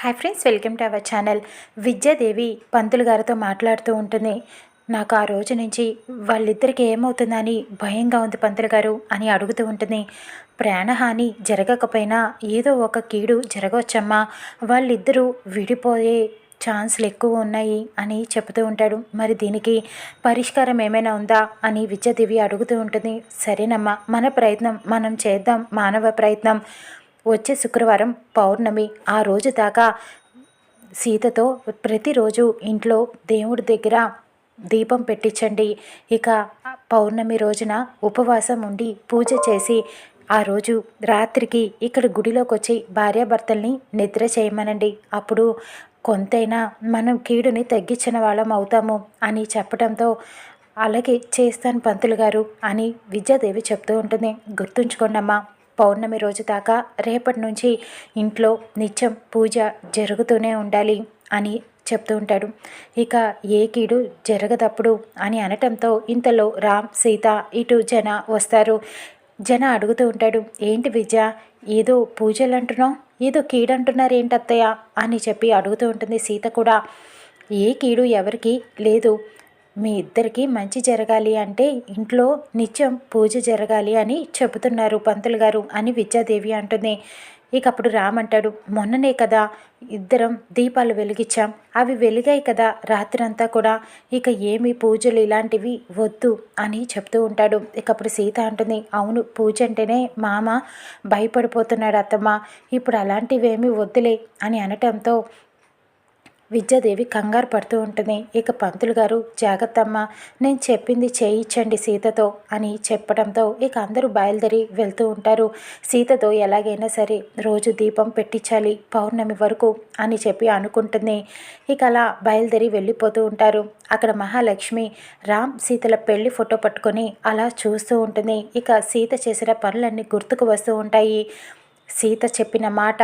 Hi friends welcome to our channel. Vidyadevi Pantulu గారితో మాట్లాడుతూ ఉంటుంది. నాకు ఆ రోజు నుంచి వాళ్ళిద్దరికి ఏమవుతుందని భయంగా ఉంది పంతులు గారు అని అడుగుతూ ఉంటుంది. ప్రాణహాని జరగకపోయినా ఏదో ఒక కీడు జరగవచ్చమ్మా. వాళ్ళిద్దరూ విడిపోయే ఛాన్స్లు ఎక్కువ ఉన్నాయి అని చెబుతూ ఉంటాడు. మరి దీనికి పరిష్కారం ఏమైనా ఉందా అని విద్యాదేవి అడుగుతూ ఉంటుంది. సరేనమ్మా మన ప్రయత్నం మనం చేద్దాం మానవ ప్రయత్నం. వచ్చే శుక్రవారం పౌర్ణమి ఆ రోజు దాకా సీతతో ప్రతిరోజు ఇంట్లో దేవుడి దగ్గర దీపం పెట్టించండి. ఇక పౌర్ణమి రోజున ఉపవాసం ఉండి పూజ చేసి ఆ రోజు రాత్రికి ఇక్కడ గుడిలోకి వచ్చి భార్యాభర్తల్ని నిద్ర చేయమనండి. అప్పుడు కొంతైనా మనం కీడుని తగ్గించిన వాళ్ళం అవుతాము అని చెప్పడంతో అలాగే చేస్తాను పంతులు గారు అని విద్యాదేవి చెప్తూ ఉంటుంది. గుర్తుంచుకోండమ్మా. పౌర్ణమి రోజు దాకా రేపటి నుంచి ఇంట్లో నిత్యం పూజ జరుగుతూనే ఉండాలి అని చెప్తూ ఉంటాడు. ఇక ఏ కీడు జరగదప్పుడు అని అనటంతో ఇంతలో రామ్ సీత ఇటు జన వస్తారు. జన అడుగుతూ ఉంటాడు ఏంటి విద్య? ఏదో పూజలు అంటున్నావు ఏదో కీడు అంటున్నారు ఏంటి అని చెప్పి అడుగుతూ ఉంటుంది సీత కూడా. ఏ కీడు ఎవరికి లేదు. మీ ఇద్దరికి మంచి జరగాలి అంటే ఇంట్లో నిత్యం పూజ జరగాలి అని చెబుతున్నారు పంతులు గారు అని విద్యాదేవి అంటుంది. ఇక అప్పుడు రామంటాడు మొన్ననే కదా ఇద్దరం దీపాలు వెలిగించాం. అవి వెలిగాయి కదా రాత్రంతా కూడా. ఇక ఏమి పూజలు ఇలాంటివి వద్దు అని చెప్తూ ఉంటాడు. ఇక అప్పుడు సీత అంటుంది అవును పూజ అంటేనే మామ భయపడిపోతున్నాడు అత్తమ్మ. ఇప్పుడు అలాంటివేమీ వద్దులే అని అనటంతో విద్యాదేవి కంగారు పడుతూ ఉంటుంది. ఇక పంతులు గారు జాగ్రత్తమ్మ నేను చెప్పింది చేయించండి సీతతో అని చెప్పడంతో ఇక అందరూ బయలుదేరి వెళ్తూ ఉంటారు. సీతతో ఎలాగైనా సరే రోజు దీపం పెట్టించాలి పౌర్ణమి వరకు అని చెప్పి అనుకుంటుంది. ఇక అలా బయలుదేరి వెళ్ళిపోతూ ఉంటారు. అక్కడ మహాలక్ష్మి రామ్ సీతల పెళ్ళి ఫోటో పట్టుకొని అలా చూస్తూ ఉంటుంది. ఇక సీత చేసిన పనులన్నీ గుర్తుకు వస్తూ ఉంటాయి. సీత చెప్పిన మాట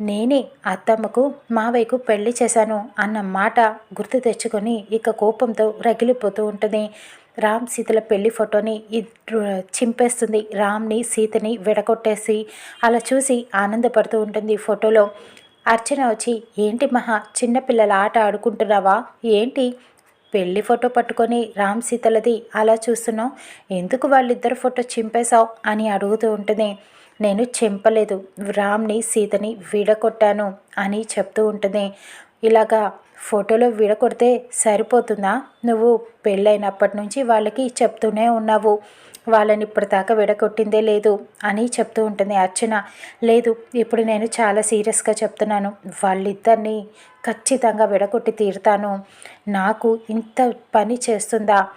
నేనే అత్తమ్మకు మావయ్యకు పెళ్ళి చేశాను అన్న మాట గుర్తు తెచ్చుకొని ఇక కోపంతో రగిలిపోతూ ఉంటుంది. రామ్ సీతల పెళ్ళి ఫోటోని చింపేస్తుంది. రామ్ని సీతని విడగొట్టేసి అలా చూసి ఆనందపడుతూ ఉంటుంది ఫోటోలో. అర్చన వచ్చి ఏంటి మహా చిన్నపిల్లల ఆట ఆడుకుంటున్నావా? ఏంటి? పెళ్ళి ఫోటో పట్టుకొని రామ్ సీతలది అలా చూస్తున్నావు? ఎందుకు వాళ్ళిద్దరు ఫోటో చింపేశావు? అని అడుగుతూ ఉంటుంది. నేను చెంపలేదు రామ్ని సీతని విడగొట్టాను అని చెప్తూ ఉంటుంది. ఇలాగా ఫోటోలో విడగొడితే సరిపోతుందా? నువ్వు పెళ్ళైనప్పటి నుంచి వాళ్ళకి చెప్తూనే ఉన్నావు. వాళ్ళని ఇప్పటిదాకా విడగొట్టిందే లేదు అని చెప్తూ ఉంటుంది అర్చన. లేదు ఇప్పుడు నేను చాలా సీరియస్గా చెప్తున్నాను. వాళ్ళిద్దరిని ఖచ్చితంగా విడగొట్టి తీరుతాను. నాకు ఇంత పని చేస్తుందా?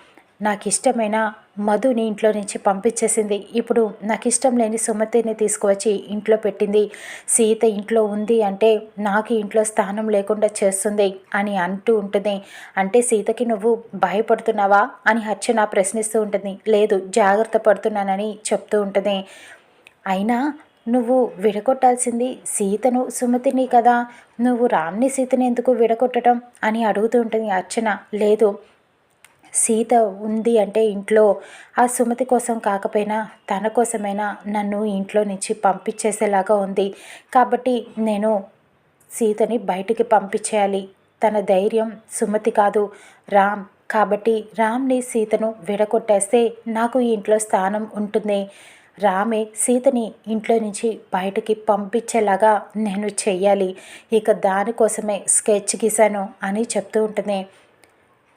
నాకు ఇష్టమైన మధుని ఇంట్లో నుంచి పంపించేసింది. ఇప్పుడు నాకు ఇష్టం లేని సుమతిని తీసుకువచ్చి ఇంట్లో పెట్టింది. సీత ఇంట్లో ఉంది అంటే నాకు ఇంట్లో స్థానం లేకుండా చేస్తుంది అని అంటూ ఉంటుంది. అంటే సీతకి నువ్వు భయపడుతున్నావా అని అర్చన ప్రశ్నిస్తూ ఉంటుంది. లేదు జాగ్రత్త పడుతున్నానని చెప్తూ ఉంటుంది. అయినా నువ్వు విడగొట్టాల్సింది సీతను సుమతిని కదా. నువ్వు రామ్ని సీతని ఎందుకు విడగొట్టడం అని అడుగుతూ ఉంటుంది అర్చన. లేదు సీత ఉంది అంటే ఇంట్లో. ఆ సుమతి కోసం కాకపోయినా తన కోసమైనా నన్ను ఇంట్లో నుంచి పంపించేసేలాగా ఉంది. కాబట్టి నేను సీతని బయటికి పంపించేయాలి. తన ధైర్యం సుమతి కాదు రామ్. కాబట్టి రామ్ని సీతను విడగొట్టేస్తే నాకు ఈ ఇంట్లో స్థానం ఉంటుంది. రామే సీతని ఇంట్లో నుంచి బయటికి పంపించేలాగా నేను చెయ్యాలి. ఇక దానికోసమే స్కెచ్ గీశాను అని చెప్తూ ఉంటుంది.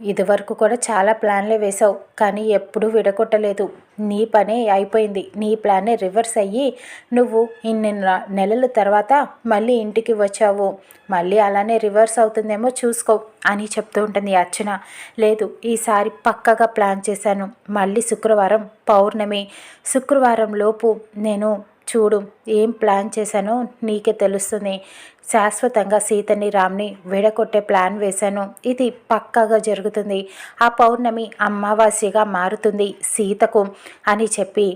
ఇదివరకు కూడా చాలా ప్లాన్లే వేశావు కానీ ఎప్పుడూ విడగొట్టలేదు. నీ పనే అయిపోయింది. నీ ప్లానే రివర్స్ అయ్యి నువ్వు ఇన్ని నెలల తర్వాత మళ్ళీ ఇంటికి వచ్చావు. మళ్ళీ అలానే రివర్స్ అవుతుందేమో చూసుకో అని చెప్తూ ఉంటుంది అర్చన. లేదు ఈసారి పక్కగా ప్లాన్ చేశాను. మళ్ళీ శుక్రవారం పౌర్ణమి. శుక్రవారం లోపు నేను చూడు ఏం ప్లాన్ చేశానో నీకే తెలుస్తుంది. శాశ్వతంగా సీతని రామ్ని విడగొట్టే ప్లాన్ వేశాను. ఇది పక్కాగా జరుగుతుంది. ఆ పౌర్ణమి అమావాస్యగా మారుతుంది సీతకు అని చెప్పి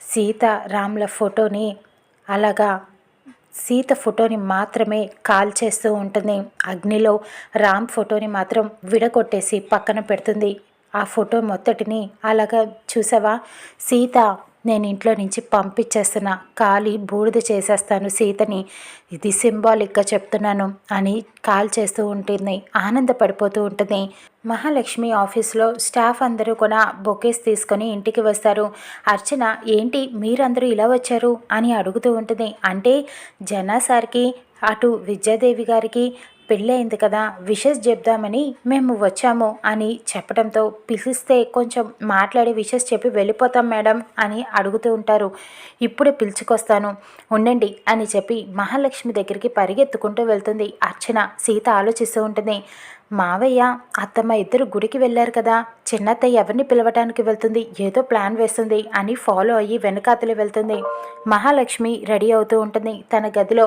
సీత రామ్ల ఫోటోని అలాగా సీత ఫోటోని మాత్రమే కాల్ చేస్తూ ఉంటుంది. అగ్నిలో రామ్ ఫోటోని మాత్రం విడగొట్టేసి పక్కన పెడుతుంది. ఆ ఫోటో మొత్తటిని అలాగా చూసావా? సీత నేను ఇంట్లో నుంచి పంపించేస్తున్నా కాలి బూడిద చేసేస్తాను సీతని. ఇది సింబాలిక్గా చెప్తున్నాను అని కాల్ చేస్తూ ఉంటుంది. ఆనందపడిపోతూ ఉంటుంది. మహాలక్ష్మి ఆఫీస్లో స్టాఫ్ అందరూ కూడా బొకేస్ తీసుకొని ఇంటికి వస్తారు. అర్చన ఏంటి మీరందరూ ఇలా వచ్చారు? అని అడుగుతూ ఉంటుంది. అంటే జనా సార్కి అటు విద్యాదేవి గారికి పెళ్ళయింది కదా విషెస్ చెప్దామని మేము వచ్చాము అని చెప్పడంతో పిలిస్తే కొంచెం మాట్లాడి విషెస్ చెప్పి వెళ్ళిపోతాం మేడం అని అడుగుతూ ఉంటారు. ఇప్పుడే పిలుచుకొస్తాను ఉండండి అని చెప్పి మహాలక్ష్మి దగ్గరికి పరిగెత్తుకుంటూ వెళ్తుంది. అర్చన సీత ఆలోచిస్తూ ఉంటుంది మావయ్య అత్తమ్మ ఇద్దరు గుడికి వెళ్ళారు కదా చిన్నత్తయ్య ఎవరిని పిలవటానికి వెళ్తుంది ఏదో ప్లాన్ వేస్తుంది అని ఫాలో అయ్యి వెనకాతలు వెళ్తుంది. మహాలక్ష్మి రెడీ అవుతూ ఉంటుంది తన గదిలో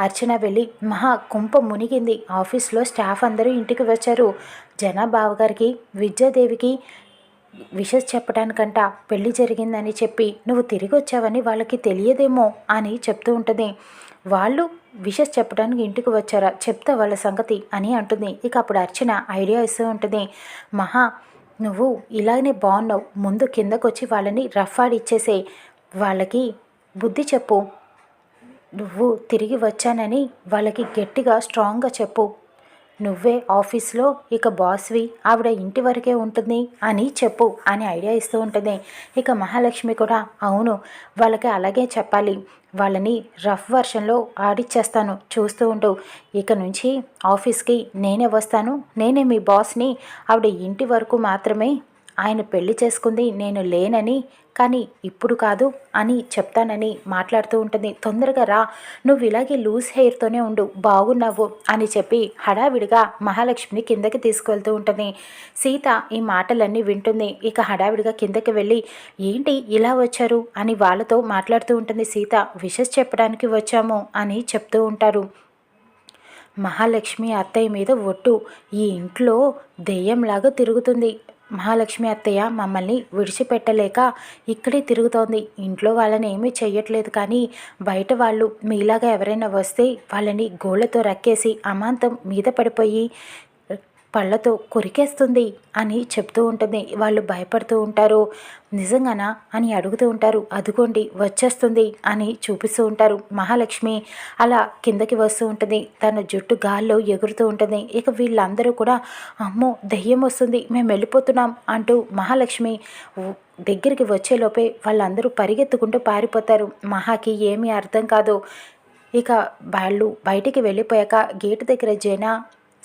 అర్చన వెళ్ళి మహా కుంప మునిగింది. ఆఫీస్లో స్టాఫ్ అందరూ ఇంటికి వచ్చారు. జనాబావ గారికి విద్యాదేవికి విషస్ చెప్పడానికంట పెళ్ళి జరిగిందని చెప్పి నువ్వు తిరిగి వచ్చావని వాళ్ళకి తెలియదేమో అని చెప్తూ ఉంటుంది. వాళ్ళు విషస్ చెప్పడానికి ఇంటికి వచ్చారా? చెప్తా వాళ్ళ సంగతి అని అంటుంది. ఇక అప్పుడు అర్చన ఐడియా ఇస్తూ ఉంటుంది. మహా నువ్వు ఇలానే బాగున్నావు ముందు కిందకొచ్చి వాళ్ళని రఫ్ ఆడిచ్చేసే వాళ్ళకి బుద్ధి చెప్పు. నువ్వు తిరిగి వచ్చానని వాళ్ళకి గట్టిగా స్ట్రాంగ్గా చెప్పు. నువ్వే ఆఫీస్లో ఇక బాస్వి ఆవిడ ఇంటి వరకే ఉంటుంది అని చెప్పు అని ఐడియా ఇస్తూ ఉంటుంది. ఇక మహాలక్ష్మి కూడా అవును వాళ్ళకి అలాగే చెప్పాలి. వాళ్ళని రఫ్ వర్షన్లో ఆడిచ్చేస్తాను చూస్తూ ఉంటూ ఇక నుంచి ఆఫీస్కి నేనే వస్తాను. నేనే మీ బాస్ని. ఆవిడ ఇంటి వరకు మాత్రమే ఆయన పెళ్ళి చేసుకుంది నేను లేనని కానీ ఇప్పుడు కాదు అని చెప్తానని మాట్లాడుతూ ఉంటుంది. తొందరగా రా నువ్వు ఇలాగే లూజ్ హెయిర్తోనే ఉండు బాగున్నావు అని చెప్పి హడావిడిగా మహాలక్ష్మిని కిందకి తీసుకువెళ్తూ ఉంటుంది. సీత ఈ మాటలన్నీ వింటుంది. ఇక హడావిడిగా కిందకి వెళ్ళి ఏంటి ఇలా వచ్చారు? అని వాళ్ళతో మాట్లాడుతూ ఉంటుంది సీత. విషస్ చెప్పడానికి వచ్చాము అని చెప్తూ ఉంటారు. మహాలక్ష్మి అత్తయ్య మీద ఒట్టు ఈ ఇంట్లో దెయ్యంలాగా తిరుగుతుంది. మహాలక్ష్మి అత్తయ్య మమ్మల్ని విడిచిపెట్టలేక ఇక్కడే తిరుగుతోంది. ఇంట్లో వాళ్ళని ఏమీ చెయ్యట్లేదు కానీ బయట వాళ్ళు మీలాగా ఎవరైనా వస్తే వాళ్ళని గోళ్ళతో రక్కేసి అమాంతం మీద పడిపోయి పళ్ళతో కొరికేస్తుంది అని చెప్తూ ఉంటుంది. వాళ్ళు భయపడుతూ ఉంటారు. నిజంగానా అని అడుగుతూ ఉంటారు. అదుగోండి వచ్చేస్తుంది అని చూపిస్తూ ఉంటారు. మహాలక్ష్మి అలా కిందకి వస్తూ ఉంటుంది. తన జుట్టు గాల్లో ఎగురుతూ ఉంటుంది. ఇక వీళ్ళందరూ కూడా అమ్మో దయ్యం వస్తుంది. మేము వెళ్ళిపోతున్నాం అంటూ మహాలక్ష్మి దగ్గరికి వచ్చేలోపే వాళ్ళందరూ పరిగెత్తుకుంటూ పారిపోతారు. మహాకి ఏమీ అర్థం కాదు. ఇక వాళ్ళు బయటికి వెళ్ళిపోయాక గేటు దగ్గర జైనా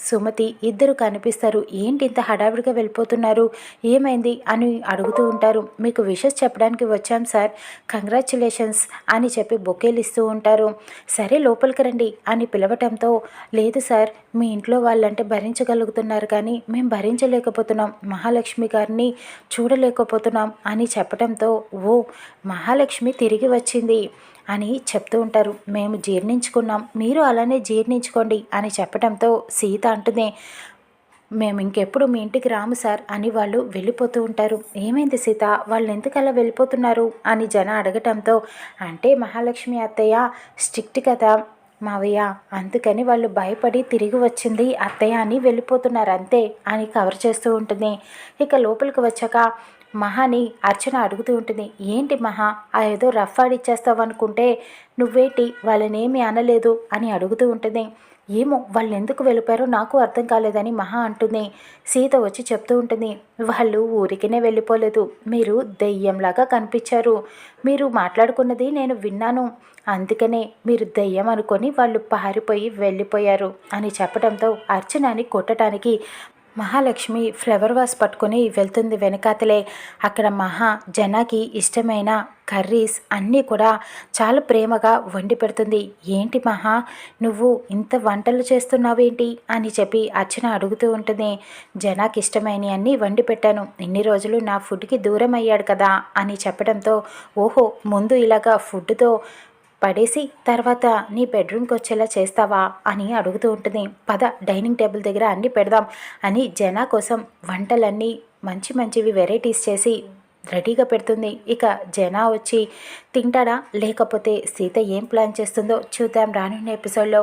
సుమతి ఇద్దరు కనిపిస్తారు. ఏంటి ఇంత హడావిడిగా వెళ్ళిపోతున్నారు? ఏమైంది? అని అడుగుతూ ఉంటారు. మీకు విషెస్ చెప్పడానికి వచ్చాం సార్. కంగ్రాచులేషన్స్ అని చెప్పి బొకేలు ఇస్తూ ఉంటారు. సరే లోపలికి రండి అని పిలవటంతో లేదు సార్. మీ ఇంట్లో వాళ్ళంటే భరించగలుగుతున్నారు కానీ మేము భరించలేకపోతున్నాం. మహాలక్ష్మి గారిని చూడలేకపోతున్నాం అని చెప్పడంతో ఓ మహాలక్ష్మి తిరిగి వచ్చింది అని చెప్తూ ఉంటారు. మేము జీర్ణించుకున్నాం. మీరు అలానే జీర్ణించుకోండి అని చెప్పడంతో సీత అంటుంది. మేము ఇంకెప్పుడు మీ ఇంటికి రాము సార్ అని వాళ్ళు వెళ్ళిపోతూ ఉంటారు. ఏమైంది సీత? వాళ్ళు ఎందుకు అలా వెళ్ళిపోతున్నారు? అని జన అడగటంతో అంటే మహాలక్ష్మి అత్తయ్య స్ట్రిక్ట్ కదా మావయ్య అందుకని వాళ్ళు భయపడి తిరిగి వచ్చింది అత్తయ్య అని వెళ్ళిపోతున్నారు అంతే అని కవర్ చేస్తూ ఉంటుంది. ఇక లోపలికి వచ్చాక మహాని అర్చన అడుగుతూ ఉంటుంది. ఏంటి మహా ఆ ఏదో రఫ్ ఆడిచ్చేస్తావు అనుకుంటే నువ్వేటి వాళ్ళనేమి అనలేదు అని అడుగుతూ ఉంటుంది. ఏమో వాళ్ళు ఎందుకు వెళ్ళిపోయారో నాకు అర్థం కాలేదని మహా అంటుంది. సీత వచ్చి చెప్తూ ఉంటుంది వాళ్ళు ఊరికినే వెళ్ళిపోలేదు. మీరు దెయ్యంలాగా కనిపించారు. మీరు మాట్లాడుకున్నది నేను విన్నాను. అందుకనే మీరు దెయ్యం అనుకొని వాళ్ళు పారిపోయి వెళ్ళిపోయారు అని చెప్పడంతో అర్చనాని కొట్టడానికి మహాలక్ష్మి ఫ్లవర్ వాస్ పట్టుకొని వెళ్తుంది వెనకాతలే. అక్కడ మహా జనాకి ఇష్టమైన కర్రీస్ అన్నీ కూడా చాలా ప్రేమగా వండి పెడుతుంది. ఏంటి మహా నువ్వు ఇంత వంటలు చేస్తున్నావేంటి? అని చెప్పి అర్చన అడుగుతూ ఉంటుంది. జనాకి ఇష్టమైన అన్నీ వండి పెట్టాను. ఇన్ని రోజులు నా ఫుడ్కి దూరం అయ్యాడు కదా అని చెప్పడంతో ఓహో ముందు ఇలాగా ఫుడ్తో పడేసి తర్వాత నీ బెడ్రూమ్కి వచ్చేలా చేస్తావా అని అడుగుతూ ఉంటుంది. పద డైనింగ్ టేబుల్ దగ్గర అన్నీ పెడదాం అని జనా కోసం వంటలన్నీ మంచి మంచివి వెరైటీస్ చేసి రెడీగా పెడుతుంది. ఇక జనా వచ్చి తింటాడా? లేకపోతే సీత ఏం ప్లాన్ చేస్తుందో చూద్దాం రానున్న ఎపిసోడ్లో.